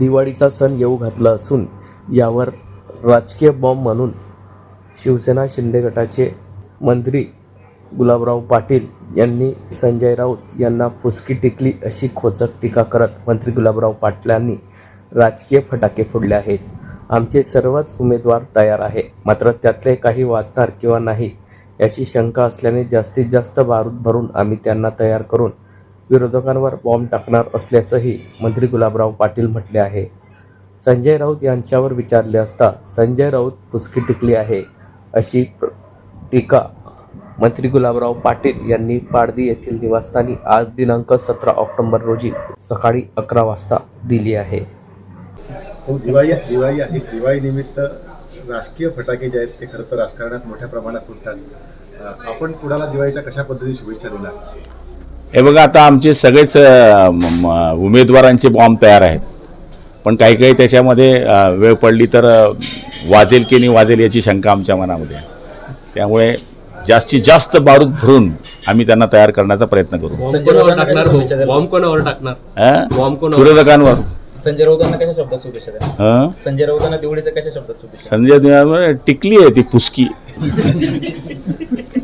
दिवाळीचा सण येऊ घातला असून यावर राजकीय बॉम्ब म्हणून शिवसेना शिंदे गटाचे मंत्री गुलाबराव पाटील यांनी संजय राऊत यांना फुसकी टिकली अशी खोचक टीका करत मंत्री गुलाबराव पाटलांनी राजकीय फटाके फोडले आहेत. आमचे सर्वच उमेदवार तयार आहे. मात्र त्यातले काही वाचणार किंवा नाही याची शंका असल्याने जास्तीत जास्त बारूद भरून आम्ही त्यांना तयार करून विरोधकांवर बॉम्ब टाकणार असल्याचंही मंत्री गुलाबराव पाटील म्हटले आहे. संजय राऊत यांच्यावर विचारले असता संजय राऊत फुसकी टिकली आहे अशी प्र- टीका मंत्री गुलाबराव पाटील यांनी पारधी येथील निवासस्थानी आज दिनांक सतरा ऑक्टोबर रोजी सकाळी अकरा वाजता दिली आहे. हो, दिवाळी दिवाळी आहे. दिवाळी निमित्त राजकीय फटाके जे आहेत ते खरं तर राजकारणात मोठ्या प्रमाणात फुटतात. आपण कुणाला दिवाळीच्या कशा पद्धतीने शुभेच्छा दिल्या हे बघा आता आमचे सगळेच उमेदवारांचे बॉम्ब तयार आहेत पण काही काही त्याच्यामध्ये वेळ पडली तर वाजेल की नाही वाजेल याची शंका आमच्या मनामध्ये आहे. त्यामुळे जास्तीत जास्त बारूद भरून आम्ही त्यांना तयार करण्याचा प्रयत्न करू बॉम्ब कोणावर टाकणार भाऊ? बॉम्ब कोणावर टाकणार अ? बॉम्ब कोणावर विरोधकांवर संजय राऊतांना कशा शब्दात शुभेच्छा द्या अ? संजय राऊतांना दिवाळीच्या कशा शब्दात शुभेच्छा संजय टिकली आहे ती पुसकी